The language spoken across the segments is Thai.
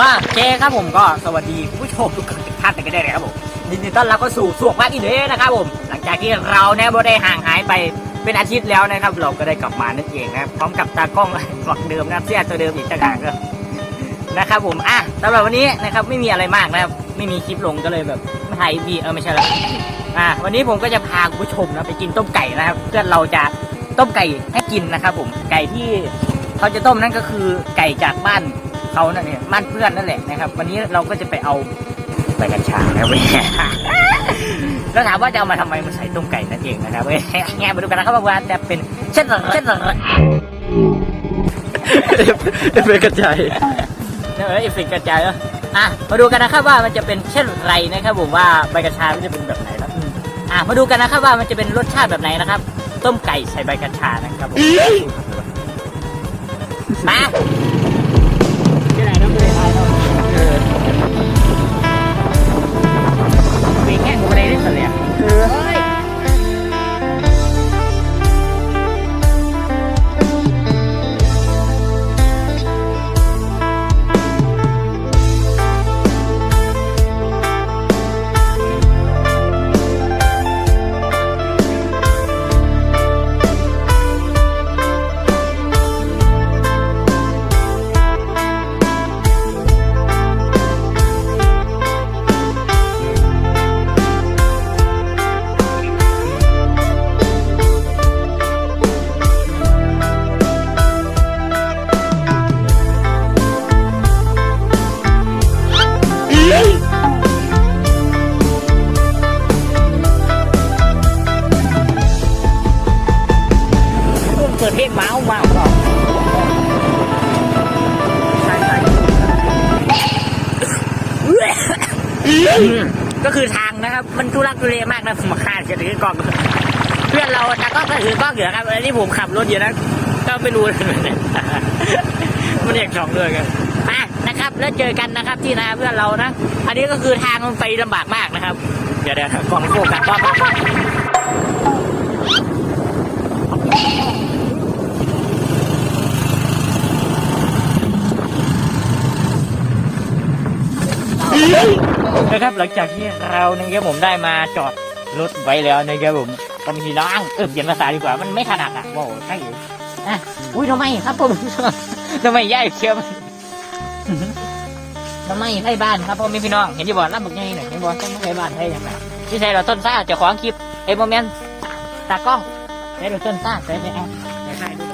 อ่าโอเคครับผมก็สวัสดีผู้ชมทุกท่านกันได้เลยครับผมยินดีต้อนรับเข้าสู่สวกภาคอินเดียนะครับผม หลังจากที่เราเนี่ยบ่ได้ห่างหายไปเป็นอาทิตย์แล้วนะครับ เราก็ได้กลับมานั่นเองนะครับพร้อมกับตากล้องฝักเดิมนะครับเสื้อตัวเดิมอีกต่างหากก็นะครับผมอะสำหรับวันนี้นะครับไม่มีอะไรมากนะครับไม่มีคลิปลงก็เลยแบบไม่ถ่ายวีเออไม่ใช่ล้วอะวันนี้ผมก็จะพาผู้ชมนะไปกินต้มไก่นะครับเพื่อเราจะต้มไก่ให้กินนะครับผมไก่ที่เขาจะต้มนั่นก็คือไก่จากบ้าน เขานั่นเองบ้านเพื่อนนั่นแหละนะครับ วันนี้เราก็จะไปเอาใบกัญชานะครับแล้วถามว่าจะเอามาทำไมมาใส่ต้มไก่นั่นเองนะครับเว้ยแง่มาดูกันนะครับว่าจะเป็นเช่นไรเช่นไรเป็นกระจายเออเอฟเฟกต์กระจายเอออะมาดูกันนะครับว่ามันจะเป็นเช่นไรนะครับผมว่าใบกัญชามันจะเป็นแบบไหนครับอืมอะมาดูกันนะครับว่ามันจะเป็นรสชาติแบบไหนนะครับ ต้มไก่ใส่ใบกัญชานะครับผมมา ก็คือทางนะครับ มันทุรักทุเลมากนะผมมาฆ่าจะถือกล้อง เพื่อนเราตากล้องก็ถือกล้องอยู่ครับอันนี้ผมขับรถอยู่นะก็ไม่รู้มันอยากสองเลยกันอะนะครับ แล้วเจอกันนะครับที่นาเพื่อนเรานะ อันนี้ก็คือทางมันไปลำบากมากนะครับ เดี๋ยวเดี๋ยวกล้องโฟกัสกล้อง นะครับหลังจากที่เรานะครับผมได้มาจอดรถไว้แล้วนะครับผมก็มีน้องเออเปลี่ยนภาษาดีกว่ามันไม่ถนัดอะว้าวใช่อยู่อะอุ้ยทำไมครับผมทำไมย่ายเชียวทำไมให้บ้านครับพ่อแม่พี่น้องเห็นที่บอกรับบุกไงหน่อยเห็นบอกต้องให้บ้านให้ยังไงที่ใช่เราต้นซ่าเจ้าของคลิปเอ็มโมเมนต์ตากล้องใช้เราต้นซ่าใช้ใช้แอปใช้ใช้ด้วย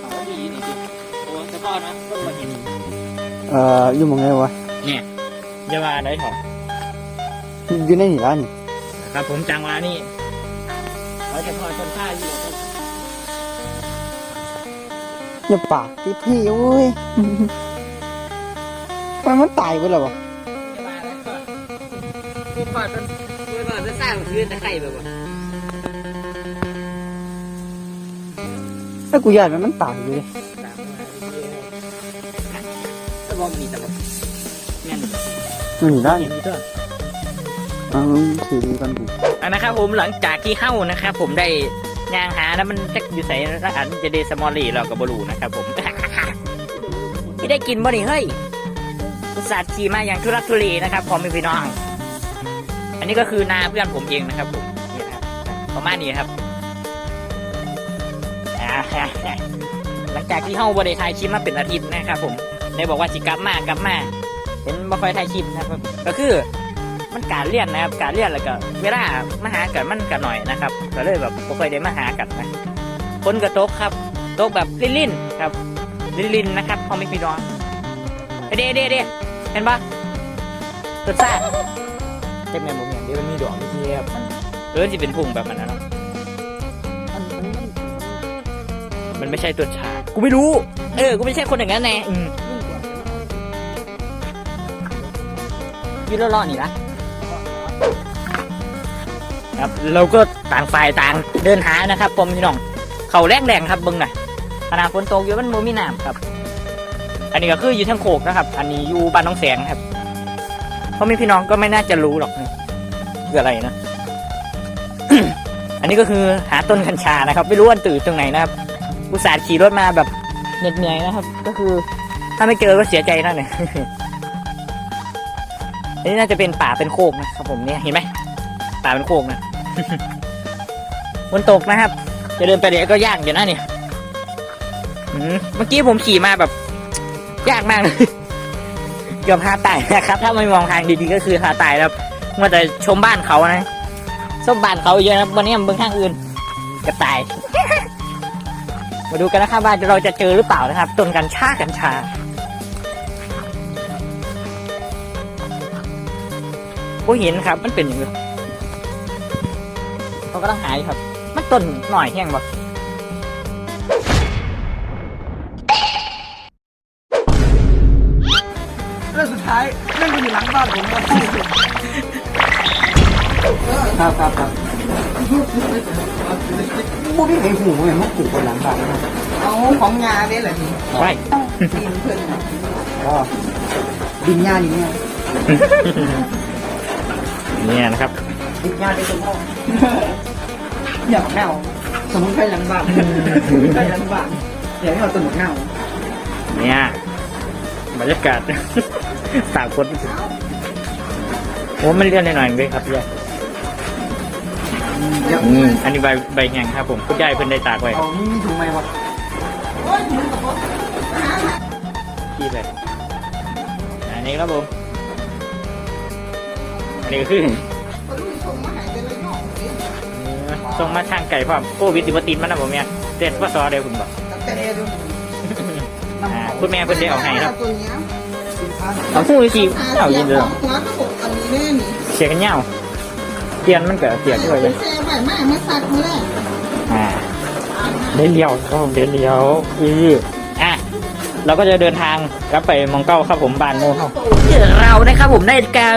เอาดีนี่ดิโอ้ตะก้อนนะต้นมาเห็นเอ่ออยู่หมองไงวะเนี่ย อย่ามาได้ถอดอยู่ในนี่ร้านนี่ครับ ผมจังหวะนี่เราจะพอจนท่าอยู่ครับอย่าปากที่พี่โอ้ยมันมันตายไปแล้ววะพี่พอจนพี่พอจนสร้างชื่อตะไคร่แบบว่าถ้ากูอยากมันมันตายอยู่เลยตะบอมมีตะบอมเนี่ย มันนี่ร้านเห็นี่นมีตัวเอังถือดูกันกูอะนะครับผมหลังจากที่เข้านะครับผมได้ย่างหาแล้วมันจะอยู่ใส่ร้านจะเดสมอลลี่เรากับบรูนะครับผมที่ได้กินบ่นี่เฮ้ยอุตส่าห์ขี่มาอย่างทุรักทุเลนะครับพร้อมมีพี่น้อง อันนี้ก็คือนาเพื่อนผมเองนะครับผมนี่นะครับประมาณนี้ครับอ่าหลังจากที่เข้าบริถ่ายคลิปมาเป็นอาทิตย์นะครับผมได้บอกว่าสิกลับมากลับมา เห็นบ่ค่อยถ่ายคลิปนะครับ ก็คือมันการเลี่ยนนะครับการเลี่ยนแล้วก็เวลามาหากันมันกันหน่อยนะครับ ก็เลยแบบบ่ค่อยได้มาหากันนะคนกระตกครับตกแบบลิ่นๆครับลิ่นๆนะครับพอไม่พี่น้องเด้เด้เด้เห็นปะต้นซ่าเจ็บแม่ผมอย่างเดียวมันมีดอกมีเทียบเออจะเป็นพุ่งแบบมันนะเนาะมันไม่ใช่ตัวชา กูไม่รู้ เออ กูไม่ใช่คนอย่างนั้นแน่ ยืดล่อๆนี่ละครับเราก็ต่างฝ่ายต่างเดินหานะครับผมพี่น้องเขาแรงแรงครับเบิ้งน่อยขนาดฝนตกอยู่มันโมมีน้ำครับ อันนี้ก็คืออยู่ทางโขกนะครับ อันนี้อยู่บ้านน้องแสงครับเพราะมีพี่น้องก็ไม่น่าจะรู้หรอกคืออะไรนะ อันนี้ก็คือหาต้นกัญชานะครับ ไม่รู้ว่าตื่นตรงไหนนะครับอุตส่าห์ขี่รถมาแบบเหน็ดเหนื่อยนะครับ ก็คือถ้าไม่เจอก็เสียใจนั่นเลย อันนี้น่าจะเป็นป่าเป็นโคกนะครับผมเนี่ยเห็นไหมป่าเป็นโคกนะฝนตกนะครับ จะเดินไปเดี๋ยวก็ยากอยู่นะเนี่ยเมื่อกี้ผมขี่มาแบบ ยากมากเลยเกือบพาตายนะครับ ถ้าไม่มองทางดีๆก็คือพาตายแล้วมัวแต่ชมบ้านเขานะชมบ้านเขาเยอะนะวันนี้มันเบื้องข้างอื่นก็ตาย มาดูกันนะครับว่าเราจะเจอหรือเปล่านะครับต้นกัญชากัญชา ผู้เห็นครับ มันเป็นอย่างนี้เขากำลังหายครับ มันต้นหน่อยแห้งบ่เรื่องสุดท้ายเรื่องมันอยู่หลังบ้านผมครับครับครับครับบุ้งไอ้หูเนี่ยมันปลูกบนหลังบ้านนะเอาของงาเนี่ยแหละนี่ไว้ดินเพิ่นน่ะก็ดินหญ้านี่เนี่ย เนี่ยนะครับดินหญ้าได้ตรงห้องอยากแนวสมุนไพรหลังบ้านสมุนไพรหลังบ้านอยากให้เอาสมุนเน่าเนี่ยบรรยากาศสากคนโอ้มันเลื่อนหน่อยๆเลยครับพี่ใหญ่เดี๋ยวอืมอันนี้ใบใบแห้งครับผมคุณยายเพิ่นได้ตากไว้เอานี่ถุงไหมวะที่เลยอันนี้ครับผมอั นนี้ก็คือส่งมาทางไก่พร้อมโควิดสิบตินมันนะผมเนี่ยเจ็ดว่าซอเดียวคุณบอกแต่เดูอ่าคุณแม่เพิ่นได้เอาให้ครับตัวเนี้ยเอาคู่สิเอายินเลยหัวกระบอกอันนี้แน่นี่เสียกันเงาเตียนมันเกิดเสียด้วยเลยแซ่ใบไม้มาสักมาแล้วอ่าเดินเลี้ยวครับผมเดินเลี้ยวอืออะ เราก็จะเดินทางกลับไปมองเก้าครับผมบ้านโมเขาเรานะครับผมได้การ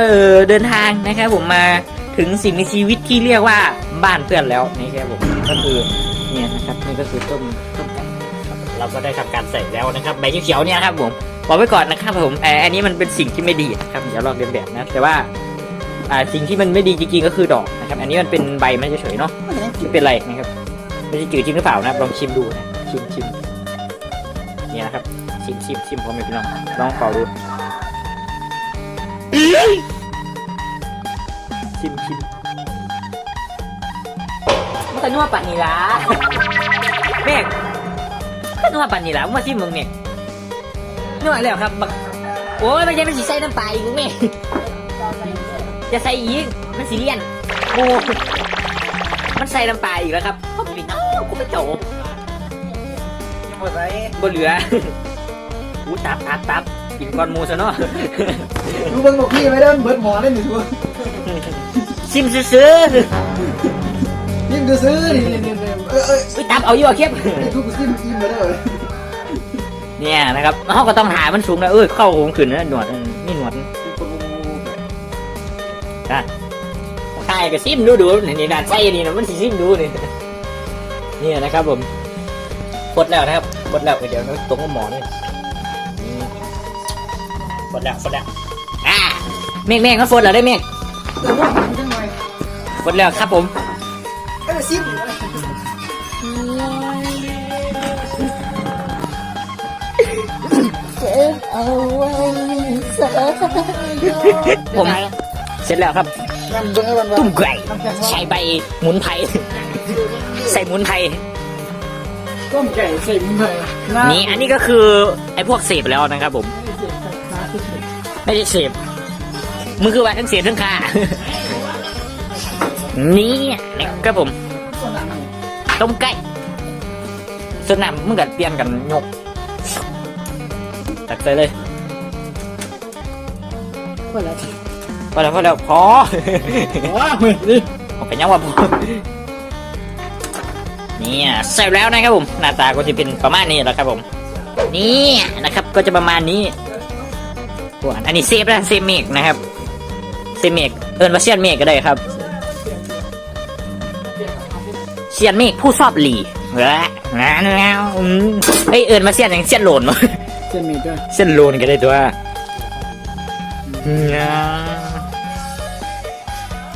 เดินทางนะครับผมมาถึงสิ่งมีชีวิตที่เรียกว่าบ้านเพื่อนแล้วนี่ครับผมก็คือเนี่ยนะครับนี่ก็คือต้มต้มไก่ครับเราก็ได้ทำการใส่แล้วนะครับใบเขียวๆเนี่ยครับผมบอกไว้ก่อนนะครับผมแต่อันนี้มันเป็นสิ่งที่ไม่ดีนะครับเดี๋ยวลองเรียนแบบนะแต่ว่าอ่าสิ่งที่มันไม่ดีจริงๆก็คือดอกนะครับ อันนี้มันเป็นใบไม่เฉยๆเนาะไม่เป็นไรนะครับไม่ใช่จืดจริงหรือเปล่านะลองชิมดูนะชิมชิมเนี่ยนะครับ ชิมชิมชิมพร้อมไหมพี่น้องลองเป่าดูชิมชิมมันก็นัวปันนี่ละเมฆก็นัวปันนี่ละมาชิมมึงเนี่ยนัวแล้วครับบักโอ้ยมันยังมันสีใส่น้ำปลาอีกมึงเมฆจะใส่อีกมันสีเลี่ยนโอ้มันใส่น้ำปลาอีกแล้วครับเขาไม่น้ำกูไม่โจบหมดไรบนเหลือ อู้ตับตับตับกินก้อนหมูซะเนาะดูเบิ้งบอกพี่ไว้เด้อเบิดหมอได้หนึ่งตัวชิมซื้อยิ่งจะซื้อนี่นี่นี่เออเออๆอุ้ยตับเอาอยู่อะเคียบไอ้ทุกซิมอิ่มมาเด้อเนี่ยนะครับเขาก็ต้องหามันสูงนะเออเข้าผมขึ้นนะหนวดอืมนี่หนวดนะใช่ก็ซิมดูดูนี่นี่ด่านไส้นี่นะมันสิซิมดูนี่นี่นะครับผมกดแล้วนะครับกดแล้วเดี๋ยวนะตรงกับหมอนี่อืม กดแล้วกดแล้วอ่าเมฆเมฆก็ฟดแล้วได้เมฆแต่ว่ามันจังไงกดแล้วครับผมเออซิมผมเสร็จแล้วครับนั่นเบิ้งให้มันว่าตุ้มไก่ใส่ใบหมุนไพรใส่หมุนไพรต้มไก่ใส่หมูไทยนี่อันนี้ก็คือไอ้พวกเสพแล้วนะครับผม ไม่ได้เสพมือคือว่าทั้งเสพทั้งค่า นี่นะครับผม ต้มไก่ส่วนน้ำมึงกัดเปลี่ยนกันยกตักใส่เลยว่าแล้วพอแล้วพอแล้วพอว้าเฮ้ยนี่โอเคยังว่าพอเนี่ยเสร็จแล้วนะครับผม หน้าตาก็จะเป็นประมาณนี้แหละครับผม นี่นะครับก็จะประมาณนี้ ส่วนอันนี้เซฟนะเซฟเมกนะครับเซฟเมกเอินว่าเซียนเมกก็ได้ครับเซียนเมกผู้ชอบหลีเฮ้ยแล้วอืมเฮ้ยเอินมาเซียนอย่างเซียนโหลนมาเส้นมีด้วยเส้นโลนก็ได้ตัว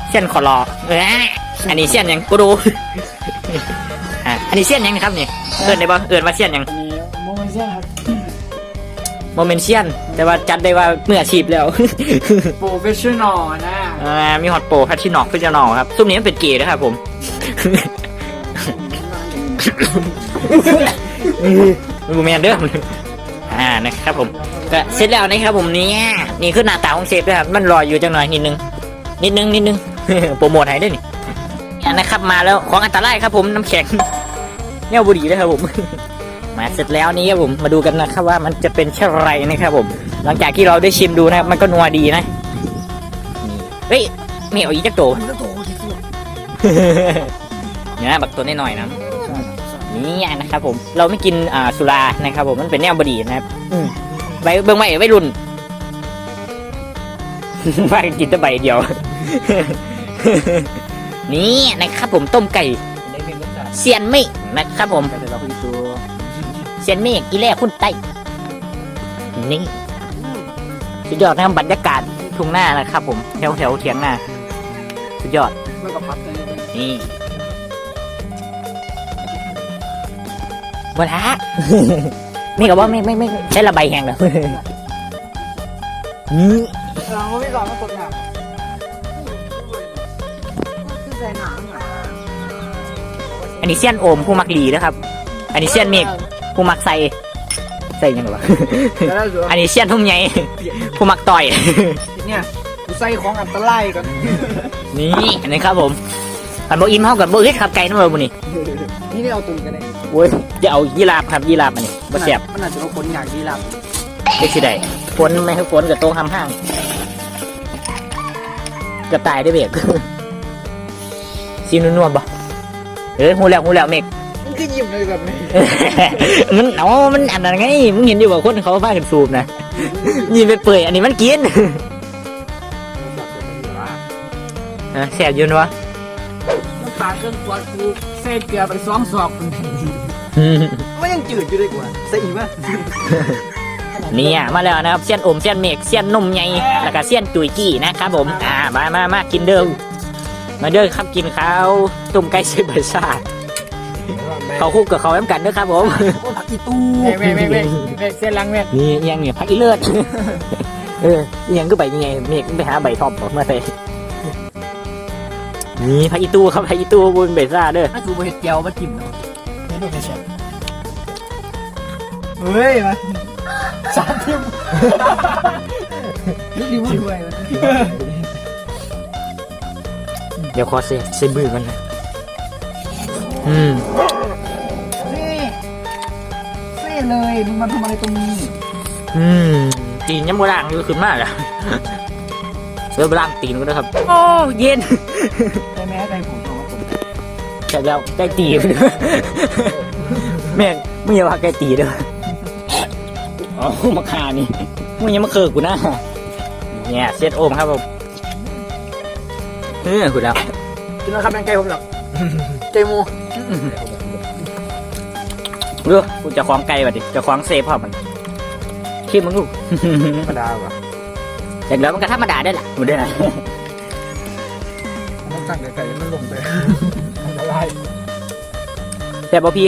เส้นขอรอเอ้ยอันนี้เส้นหยังกูดูอะอันนี้เส้นหยังนะครับเนี่ยเอินได้ปะเอินว่าเส้นหยังอันนี้โมไม่ใช่ครับ โมเมนเชียน แต่ว่าจัดได้ว่าเมื่ออาชีพแล้ว โปรเฟชชั่นอลนะ อ่ามีฮอตโปรแพทชินอกพิจารณอครับซุ้มนี้มันเป็นเกย์นะครับผมมันบูแมนเด้ออ่านะครับผมก็เสร็จแล้วนะครับผมเนี่ยนี่คือหน้าตาของเชฟนะครับมันรออยู่จังหน่อยนิดนึงนิดนึงนิดนึง โปรโมทให้ด้วยนี่อันนะครับมาแล้วของอันตรายครับผมน้ำแข็งเนี่ยบุหรี่นะครับผม มาเสร็จแล้วนี่ครับผมมาดูกันนะครับว่ามันจะเป็นเช่นไรนะครับผม หลังจากที่เราได้ชิมดูนะครับมันก็นัวดีนะเฮ้ยไม่เอาอีกจักโตเนี่ยนะบักตัวน้อยนะนี่นะครับผมเราไม่กินอ่าสุรานะครับผมมันเป็นแนวบดีนะครับใบเบิ้งใบไว้รุ่นว่ากินแต่ใบเดียว นี่นะครับผมต้มไก่เป็นรสชาติเซียนเมฆนะครับผม แต่เราคือตัวเซียนเมฆอีแล่คุณไตนี่สุดยอดนะครับบรรยากาศทุ่งหน้านะครับ ผมแถวแถวๆเถียงนาสุดยอดมันก็พับเลยนี่บละนี่ก็ว่าไม่ไม่ไม่ใช้ระบายแห้งเหรออืมเราไม่ก่อนมากดหนักคือใส่หนังอะอันนี้เซียนโอมผู้มักหลีนะครับ อันนี้เซียนเมฆ ผู้มักใส่ใส่ยังไงวะแล้วเหลืออันนี้เซียนทุ่มใหญ่ผู้มักต่อย เนี่ยกูใส่ของอันตรายก่อนนี่อันนี้ครับผมอันโบอิมเท่ากับโบอึดครับไก่น้ำมันบุนี่นี่ได้เอาตุนกันเลยโว้ยจะเอายีราฟครับยีราฟอันนี้บ่แสบมันอาจจะเอาคนอยากดีลับเด็กสิได้ฝนไม่ให้ฝนกับตรงทำห้างเกับตายได้เบรกซีนุ่นวลบ่เอ้ยหูแล้วหูแล้วเมก มันคือยิ้มเลยแบบนี้มันเอามันอันนั้นไง มึงเห็นอยู่ว่าคนเขาพากันสูบนะยินไปเปื่อยอันนี้มันกินฮะแสบอยืนวะน้ำตาเครื่องกวาดกูใส่เกลือไปสองศอกมันยังจืดอยู่เลยกว่าใส่อีกมั้ยเนี่ยมาแล้วนะครับเสี้ยนอมเสี้ยนเมกเสี้ยนนมใหญ่แล้วก็เสี้ยนจุยกี้นะครับผมอ่ามามามากินเดิมมาเด้อครับกินข้าวต้มไก่ใส่ใบชาติ เขาคู่กับเขาแอมกันเด้อครับผมผักอีตู้แม่แม่แม่แม่เส้นลังแม่นี่อิหยังเนี่ยพักอีเลิศเอออิหยังก็ใบยังไงเมกไปหาใบทอมออกมาใส่นี่พักอีตู้ครับพักอีตู้บนใบซ่าเด้อถ้ากูไปเห็ดเจียวมาจิ้มเนาะไม่ดูแค่เชฟเฮ้ยมาสามทิมนี่ดีมากด้วยเดี๋ยวขอเซเซบือกันนะอืม เซ่เลยมึงมาทำอะไรตรงนี้อืมตีนยังโบราณอยู่ขึ้นมากอะเริ่มล่างตีนก็ได้ครับ โอ้เย็นใช่ไหมใจผมเอาผมใช่แล้วใกล้ตีนแม่งมึงอย่าว่าใกล้ตีเด้ออ๋อมาคานี่มึงยังมาเคิร์กูนะเนี่ยเซตโอมครับผมเออคุณแล้วกินแล้วครับแมงไก่ผมหรอกใจมู ดูกูจะคล้องไก่บัดดิจะคล้องเซฟพ่อมันขี้มึงลูกธรรมดาว่ะแต่แล้วมันก็ธรรมดาได้แหละมันได้ไหมมันตั้งไก่มันลงไปละลายแต่บ่พี่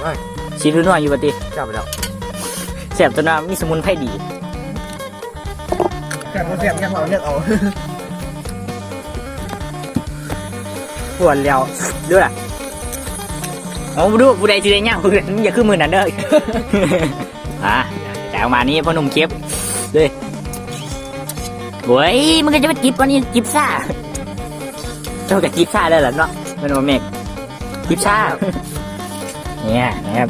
ไม่ชีนุ่นวอยู่บัดดิจับไปแล้วแสบจนว่ามีสมุนไพรดีแค่เราเสียบแค่เราเลือกเอาปวดแล้วดูล่ะเอาดูผู้ใดที่ได้ย่างผู้อื่นมึงอย่าขึ้นมือนั่นเด้ออะแต่ออกมานี้พ่อหนุ่มเก็บเลยโว้ยมันก็จะมาจิบวันนี้จิบซ่าเจ้ากับจิบซ่าได้เหรอเนาะมันว่าเมกจิบซ่าเนี่ยนะครับ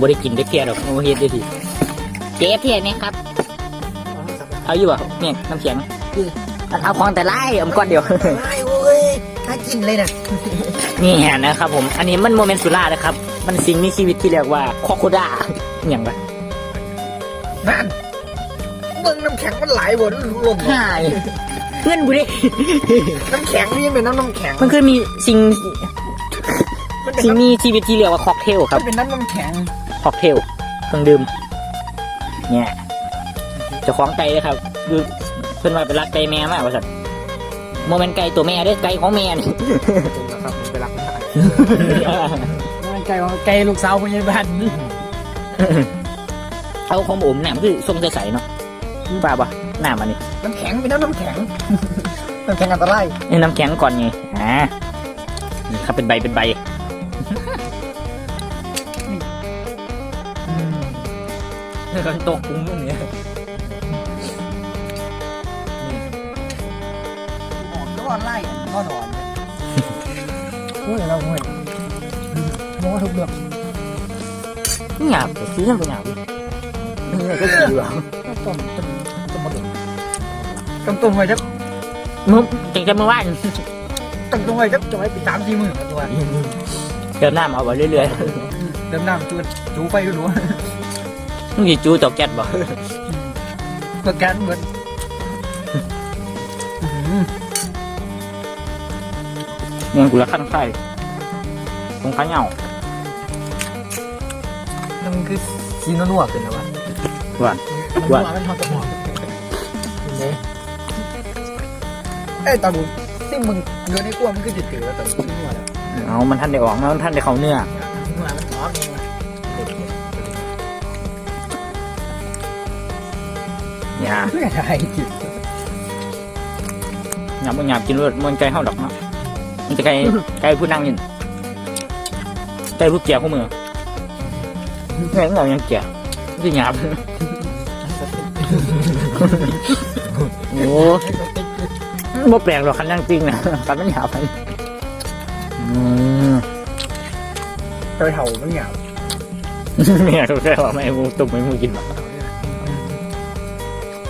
บ่ได้กินได้เพียดอกโมเฮ็ดได้ทีเจ๊เพียนี่ครับ เอาอยู่บ่เมกน้ำเขียงเอาของแต่ไล่อมก้อนเดียวไม่โว้ยถ้า กินเลยนะนี่นะครับผมอันนี้มันโมเมนต์สุรานะครับ มันสิ่งมีชีวิตที่เรียกว่าคอโคด้าอหย่างไรนั่นมึงน้ำแข็งมันไหลบนลมหายเพื่อนบุดิน้ำแข็งนี่ยังเป็นน้ำน้ำแข็ง มันคือมีสิ่งมันเป็นสิ่งน้ำมีชีวิตที่เรียกว่าค็อกเทลคมัรับนเป็นน้ำน้ำแข็งค็อกเทลเครื่องดื่มเนี่ยเจะคล้าของไก่เลยครับดูเพื่อนว่าเป็นรักไก่แม่มากว่าสัตว์ โมเมนต์ไก่ตัวแม่เด้อไก่ของแม่นี่ นะครับไปรักมันได้มันไก่ของไก่ลูกสาวพยาบาลเอาของผมเนี่ยมันคือทรงใสๆเนาะป่าปะหน้ามันนี่น้ำแข็งเป็นน้ำน้ำแข็งน้ำแข็งอันตรายนี่น้ำแข็งก่อนไงอ่านี่ครับเป็นใบเป็นใบนี่ก็ตกปุ้งตรงนี้ หอมแล้วก็ไล่ก็นอนโอ้ยเราห่วยมองว่าทุกเรื่องหยาบแต่ซื้อยังเป็นหยาบนี่ก็สีหรอต้มต้มต้มมาดูต้มต้มไว้จับมึงจริงจะมาว่าต้มต้มไว้จับจะไว้ปีสามสี่หมื่นตัวเดินหน้ามาเอาไว้เรื่อยเดิมน้ำจูดจูไฟก็รู้ๆมึงจะจูจอกแก๊สบ่ก็แกนเหมือน เงินกูละขั้นไส้ตรงข้าเหงามันคือซีนัวๆเป็นอะไรหวานมันนัวมันทอดกับหมอนเนี่ยเอ้ยตาบุที่มึงเงินในกลัวมันคือจิตเตือแต่มันนัวแล้วเอามันท่านได้ออกมันท่านได้เข้าเนื้อนัวมันหอมเองว่ะอย่าเพื่ออะไรจิตหยาบบ่หยาบกินรสมันไก่เฮาดอกเนาะ มันจะไก่ไก่ผู้นั่งยินไก่ผู้เกี่ยวคู่มือแม่งเรายังเกี่ยวที่หยาบโอ้บ่แปลกหรอกคันนั่งจริงนะคันมันหยาบไปอืมไปเห่ามันหยาบแม่เขาแค่ว่าไม่ให้มูตุ่มไม่ให้มูกินหรอก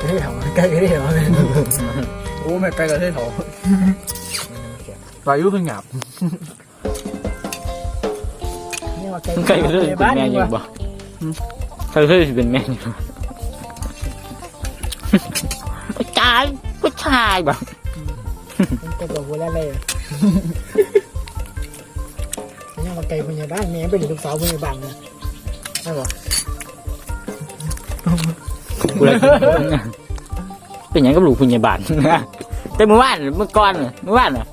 ใกล้เห่าใกล้ใกล้เห่าเลยโอ้ไม่ใกล้กับเท่เห่า วายุคือหยาบนี่ว่าไก่ก็เลยเป็นแม่อยู่บ่ไก่ก็เลยเป็นแม่อยู่ผู้ชายผู้ชายบ่มันก็บอกว่าอะไรนี่ว่าไก่พยาบาลแม่เป็นลูกสาวพยาบาลนะใช่ป่ะกูเลยเป็นหยังกับลูกคุณยายบาลแต่เมื่อวานเมื่อก่อนเมื่อวานอะ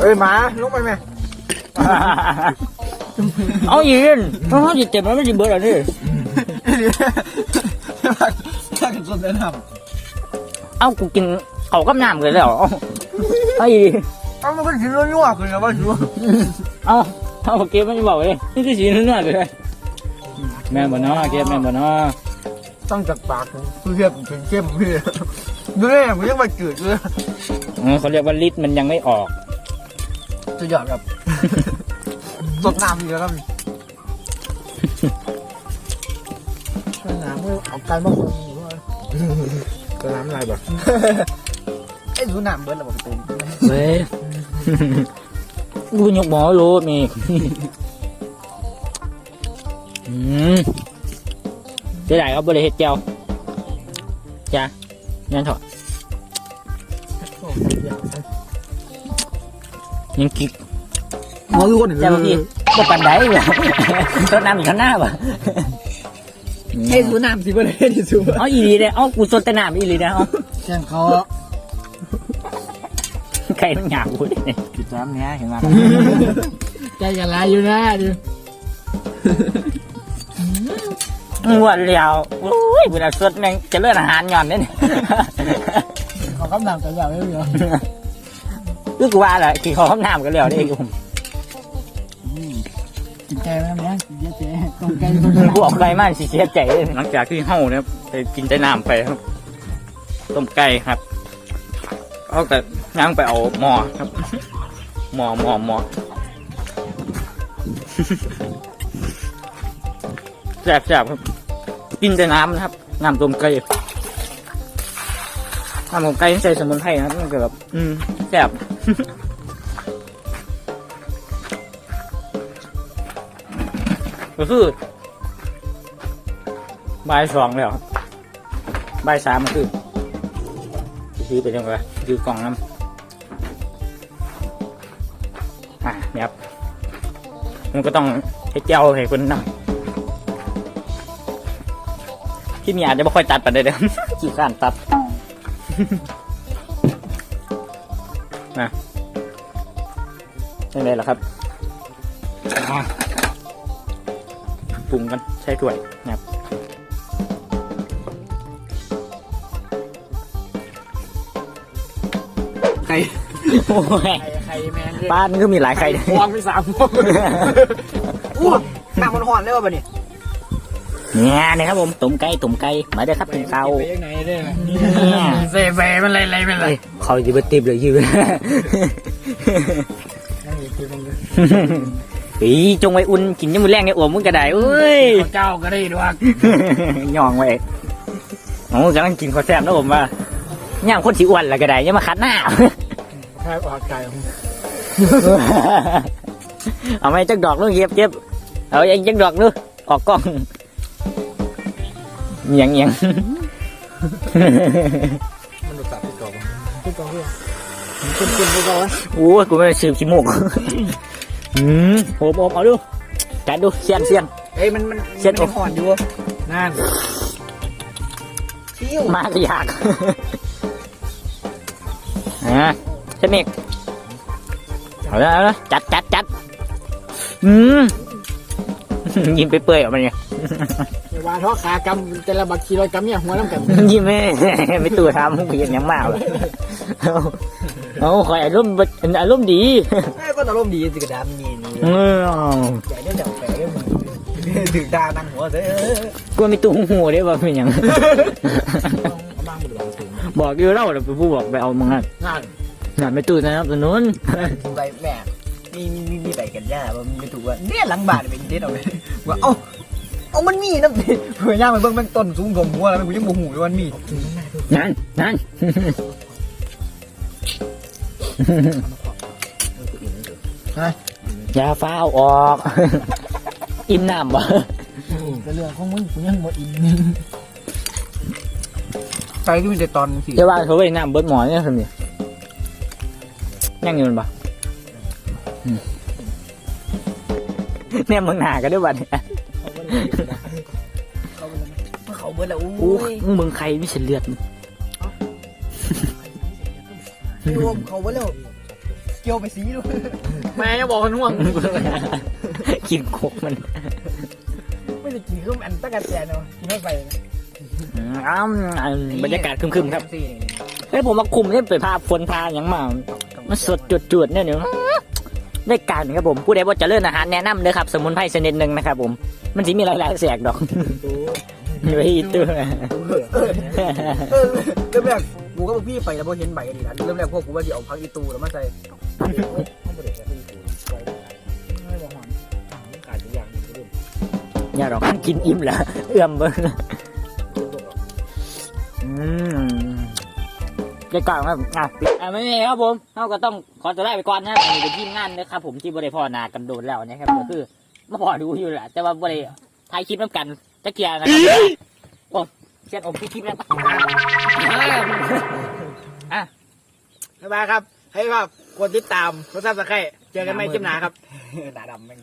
เอ้ยมาลุกไปไหมเอายืนเขาเขาจะเจ็บมันไม่จะเบิดอะไรนี่ถ้าเกิดสนใจทเอากูกินเขากับน้ำกันแล้วเอาเอาอีำเอามันก็กินรั่วๆคือไงว่าชัวเอาเอาเก็บมันจะบอกเลยนี่คือสีนั่นเลยแม่บ่เนาะเก็บแม่บ่เนาะต้องจากปากคือเรียบเป็นเข้มพี่ดูแน่ผมยังมาจืดเลยเออเขาเรียกว่าลิตรมันยังไม่ออก จะหยอดแบบสดน้ำอีกแล้วครับน้ำเอาการมาคนก็น้ำอะไรแบบไอ้ดูน้ำเบิร์ดระบบเป็นเฮ้ยกูยกหมอโลดนี่อืมจะได้ครับบริเฮ็ดเจียวจ้ะงั้นเถอะ ยังกิกหมอทุกคนเจ้าพี่ก็ปันไดเลยรดน้ำอีกข้างหน้าป่ะไอ้ดูน้ำสิบ่ได้ที่สุดเอาอีหลีเลยเอากูสดแต่น้ำอีหลีนะเอาแข่งเขาใครต้องอยากพูดเนี่ยจุดน้ำเนี้ยเห็นไหมใจกันไรอยู่นะดิงวดเดียวโอ้ยเวลาสดแม่งจะเลื่อนอาหารหย่อนเนี่ยเขากำลังกันอย่างนี้อยู่คื อกูว่าแหละขี่คอข้ามน้ำกันแล้วได้ยุ่มกินใจไหมเนี่ยกินเยอะเจ๊ต้องใจต้องกูออกไปมากสิเสียใจเลยหลังจากที่เฮาเนี่ยไปกินแต่น้ำไปครับต้มไก่ครับเอาแต่ย่างไปเอาหม้อครับหม้อหม้อหม้อแซ่บแซ่บครับ กินแต่น้ำนะครับน้ำต้มไก่น้ำต้มไก่ใส่สมุนไพรนะครับมันก็แบบอืมแซ่บ ก็คือบ่ายสองแล้วบ่ายสามมันคือซื้อไปยังไงซื้อกล่องน้ำอะเนี่ยครับมันก็ต้องให้เจ้าให้คนนำที่นี่อาจจะไม่ค่อยตัดไปได้เด้อขี้ข้านตัด นะยังไงล่ะครับอะปรุงกันใช้ถ้วยนะครับใครโอ้ยไข่ไข่แมงบ้านก็มีหลายไข่ฟองไปสามฟองอู้น้ำมันห่อนเลยวะบ่เนี่ยเนี่ยนะครับผมตุ่มไก่ตุ่มไก่มาเด้อครับกินข้าวไปยังไงเนี่ยเนี่ยเซเฟมันอะไรอะไรมันอะไรเอ้ย เขาจะไปติบเลยยืนนั่งอยู่ที่มันปีจงไว้อุ่นกินยังมือแรงเนี่ยอ้วมมึงกระไดเอ้ยเจ้าก็ได้ด้วยย่องไว้โอ้กำลังกินข้าวแซ่บนะผมว่าย่างคนสิอ้วนละกระไดยังมาคัดหน้าแค่ออกไก่เอาไหมจักดอกนึงเย็บเย็บเอาอีกจักดอกนึงออกกล้องเมียงเมียง กล่องที่คุณคุณไปก่อนโอ้ยกูไม่ได้สืบขี้มูกอืมโหมโหมเอาดูกัดดูเสียนเสียนเอ้ยมันมันเช็ดมันห่อนอยู่นั่นเที่ยวมากอยากอะเทคนิคเอาละเอาละจัดจัดจัดอืม ยิ้มไปเปื่อยๆออกมาเนี่ยวาท้อขากำแต่ละบักคีรอยกำเนี่ยหัวน้ำกันยิ้มไม่ไม่ตัวทำกูยังยังมากเลยเอาเอาคอยอารมณ์บ่อารมณ์ดีเอ้ยก็อารมณ์ดีสิกระดามนี่นี่เออใหญ่ได้เดี๋ยวแฝงได้มึงถึงตานั่งหัวเด้อกูมีตู้หูได้ว่าเป็นหยังบ้างหมดเลยถึงบอกอยู่เล่าเดี๋ยวไปผู้บอกไปเอามึงนั่นนั่นนั่นไม่ตู้นะครับตัวนู้นถึงใบแม่ มีใบกันย่าว่มันไม่ถูกว่าเนี่ยหลังบ้านเป็นเด็ดเอาเลยว่าเอ้าเอามันมีน้ำดิเผื่อย่างมันเบิ่งมันต้นสูงกว่าหัวแล้วมันกูยังบ่หูเลยว่ามันมีนั่นนั่นอย่าฟ้าวออก อิ่มน้ำบ่ก็เรื่องของมึงกูยังหมดอินใจที่มันจะตอนสิเดี๋ยวว่าเขาไปน้ำเบิดหมอเนี่ยทำไงยังอยู่มันบ่ เนี่ยมึงหนากันด้วยบัดเนี่ยเขาเบิดแล้วอู้อู้มึงใครไม่เฉลือดรวมเขาเบิดแล้วเกี่ยวไปสีดูแม่ยังบอกคนห่วงกินโคกมัน ไม่ได้กินเครื่องอันตะกันแตนเนาะกินเข้าไปอืมอ้าวบรรยากาศครึมๆครับเฮ้ยผมมาคุมเนี่ยไปพาฝนพาอย่างมามันสดจวดๆเนี่ยเดี๋ยว ได้การครับผมผู้ใดว่าจะเลื่อนอาหารแนะนำเลยครับ สมุนไพรชนิดหนึ่งนะครับผม มันจะมีหลายๆแสกดอกอยู่ที่ตัวเออเริ่มแรกกูก็บอกพี่ไปแล้วพอเห็นใบอันนี้นะเริ่มแรกพวกกูว่าจะเอาพักอีตูแล้วมาใส่ขาดทุกอย่างอย่าดอกกินอิ่มแล้วเอื้อมเบิ้งอืม เดี๋ยวก่อนครับอะอะไม่มีครับผมเราก็ต้องขอตัวลาไปก่อนนะครับอันนี้เป็นทีมงานนะครับผมที่บริพอนากันโดนแล้วนะครับก็คือมาพอดูอยู่แหละแต่ว่าบริถ่ายคลิปน้ำกันจะเกียร์นะครับโอ้เชียนอมที่คลิปแล้วอะบ๊ายบายครับ ให้ครับกดติดตามกดซับสไครต์เจอกันใหม่คลิปหน้าครับตาดำแม่ง